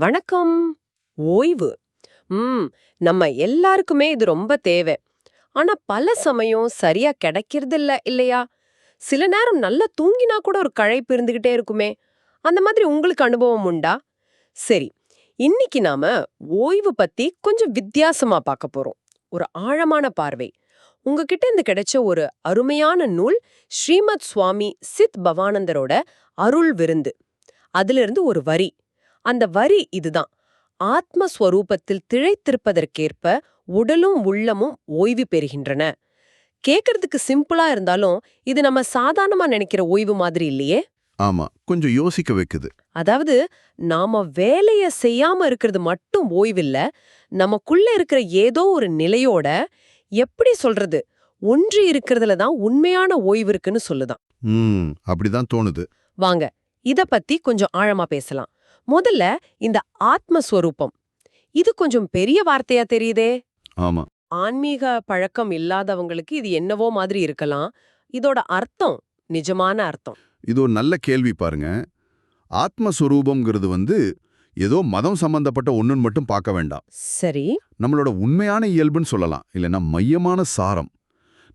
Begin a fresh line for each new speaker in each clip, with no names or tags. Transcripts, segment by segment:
வணக்கம். ஓய்வு. ம் நம்ம எல்லாருக்குமே இது ரொம்ப தேவை. ஆனா பல சமயம் சரியா கிடைக்கிறதில்ல இல்லையா? சில நேரம் நல்லா தூங்கினா கூட ஒரு கழைப்பு இருந்துகிட்டே இருக்குமே. அந்த மாதிரி உங்களுக்கு அனுபவம் உண்டா? சரி இன்னைக்கு நாம ஓய்வு பத்தி கொஞ்சம் வித்தியாசமா பார்க்க போறோம். ஒரு ஆழமான பார்வை. உங்ககிட்ட இருந்து கிடைச்ச ஒரு அருமையான நூல் ஸ்ரீமத் சுவாமி சித் பவானந்தரோட அருள் விருந்து. அதிலிருந்து ஒரு வரி. அந்த வரி இதுதான். ஆத்மஸ்வரூபத்தில் திளைத்திருப்பதற்கேற்ப உடலும் உள்ளமும் ஓய்வு பெறுகின்றன. கேக்குறதுக்கு சிம்பிளா இருந்தாலும் இது நம்ம சாதாரணமா நினைக்கிற ஓய்வு மாதிரி இல்லையே?
ஆமா கொஞ்சம் யோசிக்க வைக்குது.
அதாவது நாம வேலைய செய்யாம இருக்கிறது மட்டும் ஓய்வில்ல நமக்குள்ள இருக்கிற ஏதோ ஒரு நிலையோட எப்படி சொல்றது ஒன்றி இருக்கிறதுல தான் உண்மையான ஓய்வு இருக்குன்னு சொல்லுதான்.
அப்படிதான் தோணுது.
வாங்க இத பத்தி கொஞ்சம் ஆழமா பேசலாம். முதல்ல இந்த ஆத்மஸ்வரூபம். இது கொஞ்சம் பெரிய வார்த்தையா தெரியுதே.
ஆமா.
ஆன்மீக பழக்கம் இல்லாதவங்களுக்கு இது என்னவோ மாதிரி இருக்கலாம். இதோட அர்த்தம் நிஜமான அர்த்தம்.
இது ஒரு நல்ல கேள்வி பாருங்க. ஆத்மஸ்வரூபம்ங்கிறது வந்து ஏதோ மதம் சம்பந்தப்பட்ட ஒண்ணுன்னு மட்டும் பார்க்க வேண்டாம்.
சரி.
நம்மளோட உண்மையான இயல்புன்னு சொல்லலாம். இல்லைன்னா மையமான சாரம்.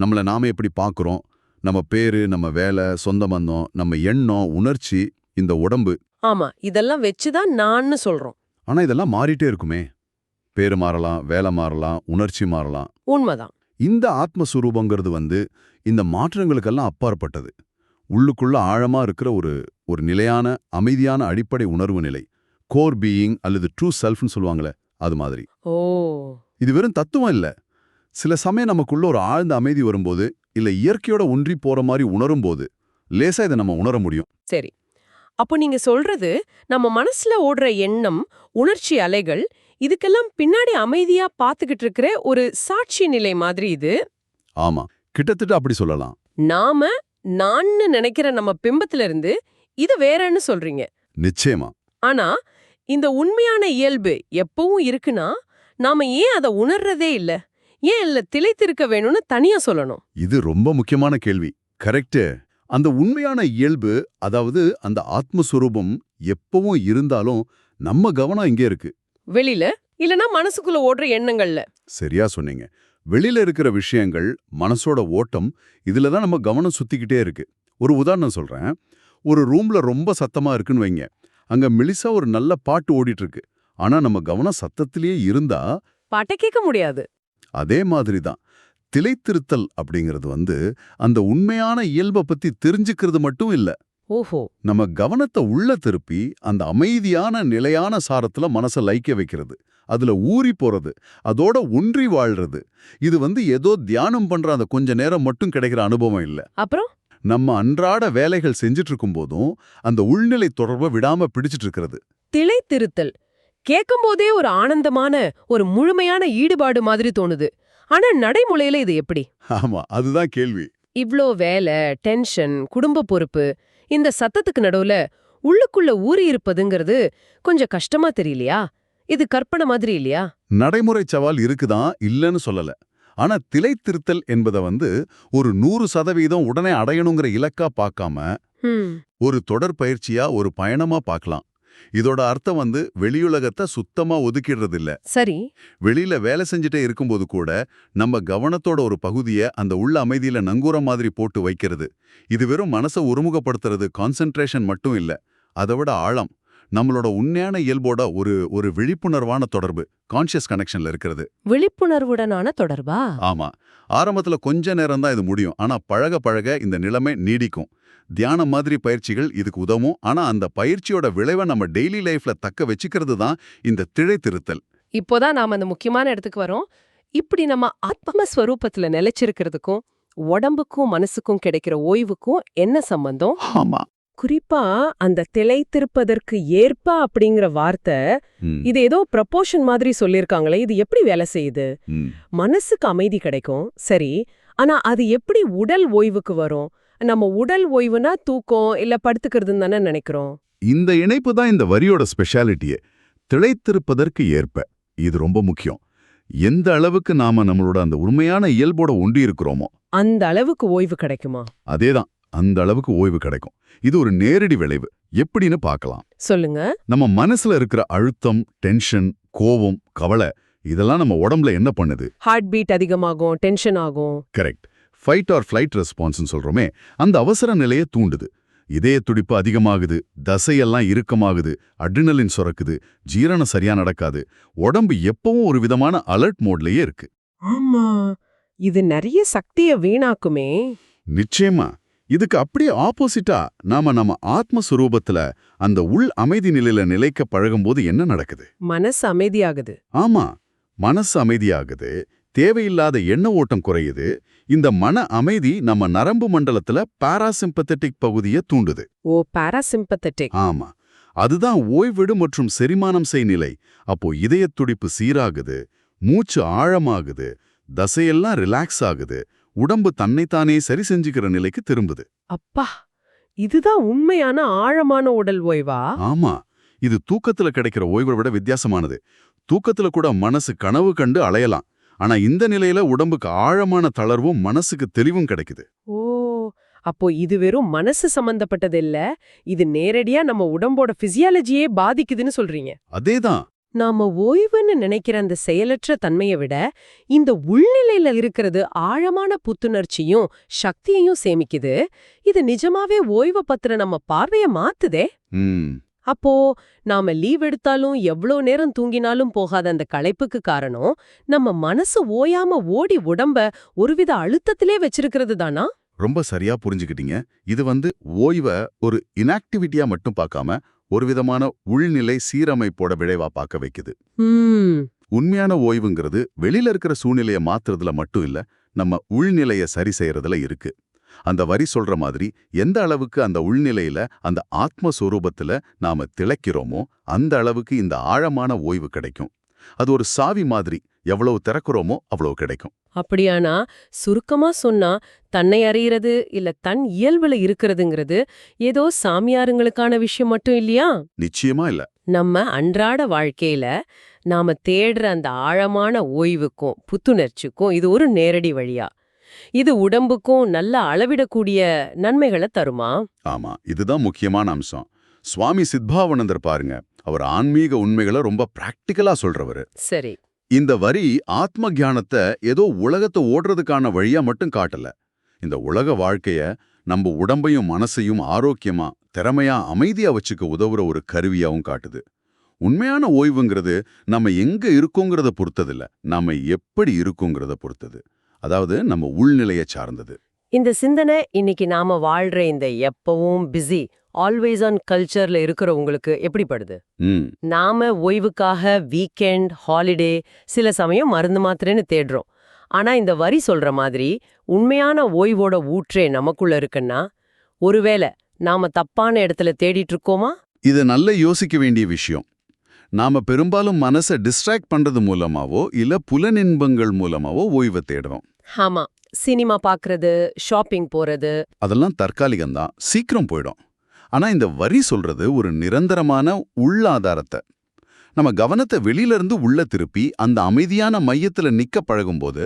நம்மளை நாம எப்படி பார்க்குறோம்? நம்ம பேரு நம்ம வேலை சொந்த பந்தம் நம்ம எண்ணம் உணர்ச்சி இந்த உடம்பு.
ஆமா இதெல்லாம் வச்சுதான் நான்னு சொல்றோம்.
ஆனா இதெல்லாம் மாறிட்டே இருக்குமே. பேரு மாறலாம் வேலை மாறலாம் உணர்ச்சி மாறலாம்.
உண்மைதான்.
இந்த ஆத்மஸ்வரூபங்கிறது வந்து இந்த மாற்றங்களுக்கெல்லாம் அப்பாற்பட்டது. உள்ளுக்குள்ள ஆழமா இருக்கிற ஒரு ஒரு நிலையான அமைதியான அடிப்படை உணர்வு நிலை. கோர் பீயிங் அல்லது ட்ரூ செல்ஃப்னு சொல்லுவாங்களே அது மாதிரி.
ஓ.
இது வெறும் தத்துவம் இல்ல. சில சமயம் நமக்குள்ள ஒரு ஆழ்ந்த அமைதி வரும்போது இல்ல இயற்கையோட ஒன்றி போற மாதிரி உணரும்போது லேசா இதை நம்ம உணர முடியும்.
சரி. அப்போ நீங்க சொல்றது நம்ம மனசுல ஓடுற எண்ணம் உணர்ச்சி அலைகள் இதுக்கெல்லாம் பின்னாடி அமைதியா பாத்துக்கிட்டு இருக்கிற ஒரு சாட்சி நிலை மாதிரி இது.
ஆமா. கிட்டத்தட்ட அப்படி சொல்லலாம்.
நாம நான்னு நினைக்கிற நம்ம பிம்பத்துல இருந்து இது வேறன்னு சொல்றீங்க.
நிச்சயமா.
ஆனா இந்த உண்மையான இயல்பு எப்பவும் இருக்குன்னா நாம ஏன் அதை உணர்றதே இல்ல? ஏன் இல்ல திளைத்திருக்க வேணும்னு தனியா சொல்லணும்?
இது ரொம்ப முக்கியமான கேள்வி. கரெக்டு அந்த உண்மையான இயல்பு அதாவது அந்த ஆத்மஸ்வரூபம் எப்பவும் இருந்தாலும் நம்ம கவனம் இங்கே இருக்கு.
வெளியில இல்லனா மனசுக்குள்ள ஓடுற எண்ணங்கள்ல.
சரியா சொன்னீங்க. வெளியில இருக்கிற விஷயங்கள் மனசோட ஓட்டம் இதுல தான் நம்ம கவனம் சுத்திக்கிட்டே இருக்கு. ஒரு உதாரணம் சொல்றேன். ஒரு ரூம்ல ரொம்ப சத்தமா இருக்குன்னு வைங்க. அங்க மெலிசா ஒரு நல்ல பாட்டு ஓடிட்டு இருக்கு ஆனா நம்ம கவனம் சத்தத்திலேயே இருந்தா
பாட்டை கேட்க முடியாது.
அதே மாதிரி தான் திளைத்திருத்தல் அப்படிங்கிறது வந்து அந்த உண்மையான இயல்பை பத்தி தெரிஞ்சுக்கிறது மட்டும் இல்ல.
ஓஹோ.
நம்ம கவனத்தை உள்ள திருப்பி அந்த அமைதியான நிலையான சாரத்துல மனசை லைக்க வைக்கிறது. அதுல ஊறி போறது அதோட ஒன்றி வாழ்றது. இது வந்து ஏதோ தியானம் பண்ற அந்த கொஞ்ச நேரம் மட்டும் கிடைக்கிற அனுபவம் இல்ல.
அப்புறம்?
நம்ம அன்றாட வேலைகள் செஞ்சுட்டு இருக்கும் போதும் அந்த உள்நிலை தொடர்பை விடாம பிடிச்சிட்டு இருக்கிறது.
திளைத்திருத்தல். கேட்கும் போதே ஒரு ஆனந்தமான ஒரு முழுமையான ஈடுபாடு மாதிரி தோணுது. ஆனா நடைமுறையில இது எப்படி?
ஆமா அதுதான் கேள்வி.
இவ்ளோ வேலை டென்ஷன் குடும்ப பொறுப்பு இந்த சத்தத்துக்கு நடுவுல உள்ளுக்குள்ள ஊறி இருப்பதுங்கிறது கொஞ்சம் கஷ்டமா தெரியலையா? இது கற்பனை மாதிரி இல்லையா?
நடைமுறை சவால் இருக்குதான் இல்லைன்னு சொல்லல. ஆனா திளைத்திருத்தல் என்பதை வந்து ஒரு நூறு சதவீதம் உடனே அடையணுங்கிற இலக்கா பார்க்காம ஒரு தொடர் பயிற்சியா ஒரு பயணமா பார்க்கலாம். இதோட அர்த்தம் வந்து வெளியுலகத்தை சுத்தமா ஒதுக்கிடுறது இல்ல
சரி.
வெளியில வேலை செஞ்சுட்டே இருக்கும்போது கூட நம்ம கவனத்தோட ஒரு பகுதியை அந்த உள்ள அமைதியில நங்கூரம் மாதிரி போட்டு வைக்கிறது. இது வெறும் மனசை ஒருமுகப்படுத்துறது கான்சென்ட்ரேஷன் மட்டும் இல்ல. அதை விட ஆழம். நம்மளோட உண்மையான இயல்போட ஒரு ஒரு விழிப்புணர்வான தொடர்பு கான்ஷியஸ் கனெக்ஷன்ல இருக்கிறது.
விழிப்புணர்வுடனான தொடர்பா?
ஆமா. ஆரம்பத்துல கொஞ்ச நேரம் தான் இது முடியும். ஆனா பழக பழக இந்த நிலைமை நீடிக்கும். தியானம் மாதிரி பயிற்சிகள் இதுக்கு உதவும். ஆனா அந்த பயிற்சியோட விளைவை நம்ம டெய்லி லைஃப்ல தக்க வச்சுக்கிறது தான் இந்த திழைத்திருத்தல்
இப்போதான் நாம அந்த முக்கியமான இடத்துக்கு வரோம். இப்படி நம்ம ஆத்ம ஸ்வரூபத்துல நிலைச்சிருக்கிறதுக்கும் உடம்புக்கும் மனசுக்கும் கிடைக்கிற ஓய்வுக்கும் என்ன சம்பந்தம்?
ஆமா.
குறிப்பா அந்த திளைத்திருப்பதற்கு ஏற்ப அப்படிங்கிற வார்த்தை இது ஏதோ ப்ரப்போர்ஷன் மாதிரி சொல்லிருக்காங்களே இது எப்படி வேலை செய்யுது. மனசுக்கு அமைதி கிடைக்கும் சரி. ஆனா அது எப்படி உடல் ஓய்வுக்கு வரும்? நம்ம உடல் ஓய்வுனா தூக்கம் இல்ல படுத்துக்கிறதுன்னு தானே நினைக்கிறோம்.
இந்த இணைப்பு தான் இந்த வரியோட ஸ்பெஷாலிட்டியே திளைத்திருப்பதற்கு ஏற்ப. இது ரொம்ப முக்கியம். எந்த அளவுக்கு நாம நம்மளோட அந்த உண்மையான இயல்போட ஒன்றி இருக்கிறோமோ.
அந்த அளவுக்கு ஓய்வு கிடைக்குமா?
அதேதான். அந்த அளவுக்கு ஓய்வு கிடைக்கும். இது ஒரு நேரடி விளைவு. எப்படின்னு பார்க்கலாம்.
சொல்லுங்க.
நம்ம மனசுல இருக்கிற அழுத்தம் டென்ஷன் கோவம் கவலை இதெல்லாம் நம்ம உடம்புல என்ன பண்ணுது?
ஹார்ட் பீட் அதிகமாகும் டென்ஷன் ஆகும்.
கரெக்ட் ஃபைட் ஆர் ஃப்ளைட் ரெஸ்பான்ஸ்னு சொல்றோமே அந்த அவசர நிலையை தூண்டுது. இதய துடிப்பு அதிகமாகுது தசையெல்லாம் இறுக்கமாகுது அட்ரினலின் சுரக்குது ஜீரணம் சரியா நடக்காது உடம்பு எப்பவும் ஒரு விதமான அலர்ட் மோட்லயே இருக்கு.
ஆமா இது நிறைய சக்திய வீணாக்குமே.
நிச்சயமா இதுக்கு அப்படியே ஆப்போசிட்டா நாம நம்ம ஆத்மஸ்வரூபத்துல அந்த உள் அமைதி நிலையில நிலைக்க பழகும்போது என்ன நடக்குது?
மனசு அமைதியாகுது.
ஆமா மனசு அமைதியாகுது தேவையில்லாத எண்ண ஓட்டம் குறையுது. இந்த மன அமைதி நம்ம நரம்பு மண்டலத்துல பாராசிம்பத்தட்டிக் பகுதியை தூண்டுது.
ஓ பாராசிம்பத்தட்டிக்.
ஆமா. அதுதான் ஓய்வெடு மற்றும் செரிமானம் செய் நிலை. அப்போ இதயத் துடிப்பு சீராகுது மூச்சு ஆழமாகுது தசையெல்லாம் ரிலாக்ஸ் ஆகுது உடம்பு தன்னைத்தானே சரி செஞ்சுக்கிற நிலைக்கு திரும்புது.
அப்பா இதுதான் உண்மையான ஆழமான உடல் ஓய்வா?
ஆமா. இது தூக்கத்துல கிடைக்கிற ஓய்வை விட வித்தியாசமானது. தூக்கத்துல கூட மனசு கனவு கண்டு அலையலாம். ஆனா இந்த நிலையில உடம்புக்கு ஆழமான தளர்வும் மனசுக்கு தெளிவும் கிடைக்குது.
ஓ! அப்போ இது வெறும் மனசு சம்பந்தப்பட்டது இல்ல. இது நேரடியா நம்ம உடம்போட பிசியாலஜியே பாதிக்குதுன்னு சொல்றீங்க.
அதேதான்.
நாம ஓய்வுன்னு நினைக்கிற அந்த செயலற்ற தன்மையை விட இந்த உள்நிலையில இருக்கிறது ஆழமான புத்துணர்ச்சியும் சக்தியையும் சேமிக்குது. இது நிஜமாவே ஓய்வை பத்திர நம்ம பார்வைய மாத்துதே. அப்போ நாம லீவ் எடுத்தாலும் எவ்ளோ நேரம் தூங்கினாலும் போகாத அந்த களைப்புக்கு காரணம் நம்ம மனசு ஓயாம ஓடி உடம்ப ஒருவித அழுத்தத்திலே வச்சிருக்கிறது தானா?
ரொம்ப சரியா புரிஞ்சுக்கிட்டீங்க. இது வந்து ஓய்வை ஒரு இனாக்டிவிட்டியா மட்டும் பார்க்காம ஒரு விதமான உள்நிலை சீரமைப்போட விளைவா பார்க்க வைக்குது. உண்மையான ஓய்வுங்கிறது வெளியில இருக்கிற சூழ்நிலையை மாத்துறதுல மட்டும் இல்ல நம்ம உள்நிலைய சரி செய்யறதுல இருக்கு. அந்த வரி சொல்ற மாதிரி எந்த அளவுக்கு அந்த உள்நிலையில அந்த ஆத்ம சொரூபத்துல நாம திளைக்கிறோமோ அந்த அளவுக்கு இந்த ஆழமான ஓய்வு கிடைக்கும். அது ஒரு சாவி மாதிரி எவ்வளவு திறக்கிறோமோ அவ்வளவு கிடைக்கும்.
அப்படியானா சுருக்கமா சொன்னா தன்னை அறியறது இல்ல தன் இயல்புல இருக்கிறதுங்கிறது ஏதோ சாமியாருங்களுக்கான விஷயம் மட்டும் இல்லையா?
நிச்சயமா இல்ல.
நம்ம அன்றாட வாழ்க்கையில நாம தேடுற அந்த ஆழமான ஓய்வுக்கும் புத்துணர்ச்சிக்கும் இது ஒரு நேரடி வழியா. இது உடம்புக்கும் நல்ல அளவிடக்கூடிய நன்மைகளை தருமா?
ஆமா இதுதான் முக்கியமான அம்சம். சுவாமி சித்பாவனந்தர் பாருங்க அவர் ஆன்மீக உண்மைகளை ரொம்ப பிராக்டிக்கலா சொல்றவரு.
சரி.
இந்த வரி ஆத்ம ஞானத்தை ஏதோ உலகத்தை ஓடுறதுக்கான வழியா மட்டும் காட்டல. இந்த உலக வாழ்க்கைய நம்ம உடம்பையும் மனசையும் ஆரோக்கியமா திறமையா அமைதியா வச்சுக்க உதவுற ஒரு கருவியாவும் காட்டுது. உண்மையான ஓய்வுங்கிறது நம்ம எங்க இருக்கோங்கிறத பொறுத்ததில்ல நாம எப்படி இருக்கோங்கிறத பொறுத்தது. அதாவது நம்ம உள்நிலையை சார்ந்தது.
இந்த சிந்தனை இன்னைக்கு நாம வாழ்ற இந்த எப்பவும் பிஸி ஆல்வேஸ் ஆன் கல்ச்சர்ல இருக்கிறவங்களுக்கு எப்படிப்படுது? நாம ஓய்வுக்காக வீக்கெண்ட் ஹாலிடே சில சமயம் மருந்து மாத்திரைன்னு தேடுறோம். ஆனா இந்த வரி சொல்ற மாதிரி உண்மையான ஓய்வோட ஊற்றே நமக்குள்ள இருக்குன்னா ஒருவேளை நாம தப்பான இடத்துல தேடிட்டு இருக்கோமா?
இது நல்ல யோசிக்க வேண்டிய விஷயம். நாம பெரும்பாலும் மனசை டிஸ்ட்ராக்ட் பண்றது மூலமாவோ இல்ல புலனின்பங்கள் மூலமாவோ ஓய்வை தேடுறோம்.
ஆமா. சினிமா பாக்குறது ஷாப்பிங் போறது.
அதெல்லாம் தற்காலிகம்தான். சீக்கிரம் போயிடும். ஆனா இந்த வரி சொல்றது ஒரு நிரந்தரமான உள்ளாதாரத்தை நம்ம கவனத்தை வெளியில இருந்து உள்ள திருப்பி அந்த அமைதியான மையத்துல நிக்க பழகும்போது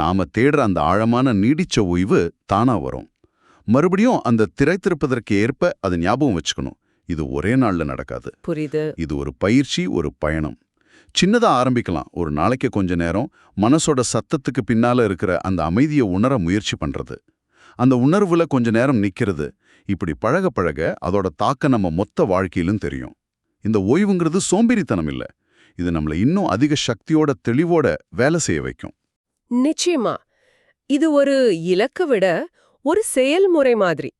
நாம தேடுற அந்த ஆழமான நீடிச்ச ஓய்வு தானா வரும். மறுபடியும் அந்த திரை திருப்பதற்கு ஏற்ப அதை ஞாபகம் வச்சுக்கணும். இது ஒரே நாள்ல நடக்காது.
புரியுது.
இது ஒரு பயிற்சி ஒரு பயணம். சின்னதா ஆரம்பிக்கலாம். ஒரு நாளைக்கு கொஞ்ச நேரம் மனசோட சத்தத்துக்கு பின்னால இருக்கிற அந்த அமைதியை உணர முயற்சி பண்றது. அந்த உணர்வுல கொஞ்ச நேரம் நிக்கிறது. இப்படி பழக பழக அதோட தாக்கம் நம்ம மொத்த வாழ்க்கையிலும் தெரியும். இந்த ஓய்வுங்கிறது சோம்பேறித்தனம் இல்ல. இது நம்மள இன்னும் அதிக சக்தியோட தெளிவோட வேலை செய்ய வைக்கும்.
நிச்சயமா. இது ஒரு இலக்க விட ஒரு செயல்முறை மாதிரி.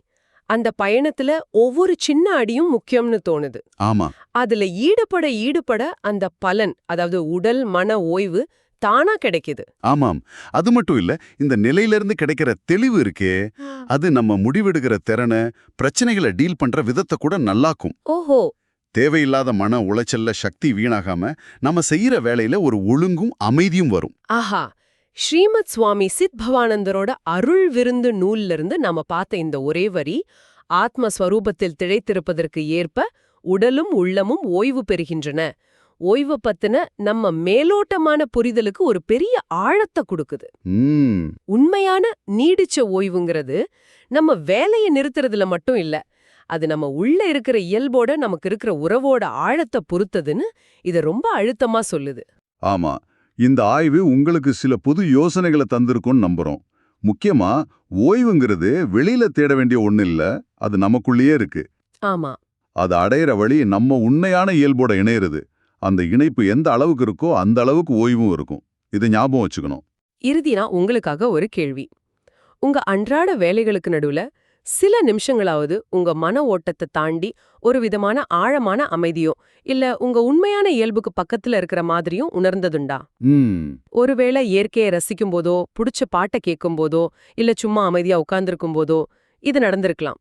அந்த பயணத்துல ஒவ்வொரு சின்ன அடியும் முக்கியம்னு தோணுது.
ஆமா.
அதுல ஈடுபட ஈடுபட அந்த பலன் அதாவது உடல் மன ஓய்வு தானா கிடைக்குது.
ஆமாம். அது மட்டும் இல்ல இந்த நிலையிலிருந்து கிடைக்கிற தெளிவு இருக்கே அது நம்ம முடிவெடுக்கிற திறனை பிரச்சனைகளை டீல் பண்ற விதத்தை கூட நல்லாக்கும்.
ஓஹோ.
தேவையில்லாத மன உளைச்சல்ல சக்தி வீணாகாம நம்ம செய்யற வேலையில ஒரு ஒழுங்கும் அமைதியும் வரும்.
ஆஹா. ஸ்ரீமத் சுவாமி சித் பவானந்தரோட அருள் விருந்து நூல்ல இருந்து நாம பார்த்த இந்த ஒரே வரி ஆத்மஸ்வரூபத்தில் திளைத்திருப்பதற்கு ஏற்ப உடலும் உள்ளமும் ஓய்வு பெறுகின்றன. ஓய்வு பத்தின நம்ம மேலோட்டமான புரிதலுக்கு ஒரு பெரிய ஆழத்தை கொடுக்குது. உண்மையான நீடிச்ச ஓய்வுங்கிறது நம்ம வேலையை நிறுத்துறதுல மட்டும் இல்ல அது நம்ம உள்ள இருக்கிற இயல்போட நமக்கு இருக்கிற உறவோட ஆழத்தை பொறுத்ததுன்னு இத ரொம்ப அழுத்தமா சொல்லுது.
ஆமா. இந்த ஆய்வு உங்களுக்கு சில புது யோசனைகளை தந்திருக்கும்னு நம்புறோம். முக்கியமா ஓய்வுங்கிறது வெளியில தேட வேண்டிய ஒண்ணு இல்ல அது நமக்குள்ளேயே இருக்கு.
ஆமா.
அது அடையிற வழி நம்ம உண்மையான இயல்போட இணையிறது. அந்த இணைப்பு எந்த அளவுக்கு இருக்கோ அந்த அளவுக்கு ஓய்வும் இருக்கும். இதை ஞாபகம் வச்சுக்கணும்.
இறுதியா உங்களுக்காக ஒரு கேள்வி. உங்க அன்றாட வேலைகளுக்கு நடுவுல சில நிமிஷங்களாவது உங்க மன ஓட்டத்தை தாண்டி ஒரு விதமான ஆழமான அமைதியோ இல்ல உங்க உண்மையான இயல்புக்கு பக்கத்துல இருக்கிற மாதிரியும் உணர்ந்ததுண்டா? ஒருவேளை இயற்கையை ரசிக்கும் போதோ புடிச்ச பாட்டை கேட்கும் போதோ இல்ல சும்மா அமைதியா உட்கார்ந்திருக்கும் போதோ இது நடந்திருக்கலாம்.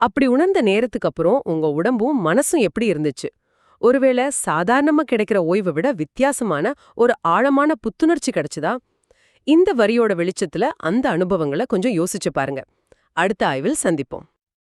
அப்படி உணர்ந்த நேரத்துக்கு அப்புறம் உங்க உடம்பும் மனசும் எப்படி இருந்துச்சு? ஒருவேளை சாதாரணமா கிடைக்கிற ஓய்வை விட வித்தியாசமான ஒரு ஆழமான புத்துணர்ச்சி கிடைச்சதா? இந்த வரியோட வெளிச்சத்துல அந்த அனுபவங்களை கொஞ்சம் யோசிச்சு பாருங்க. அடுத்த ஆய்வில் சந்திப்போம்.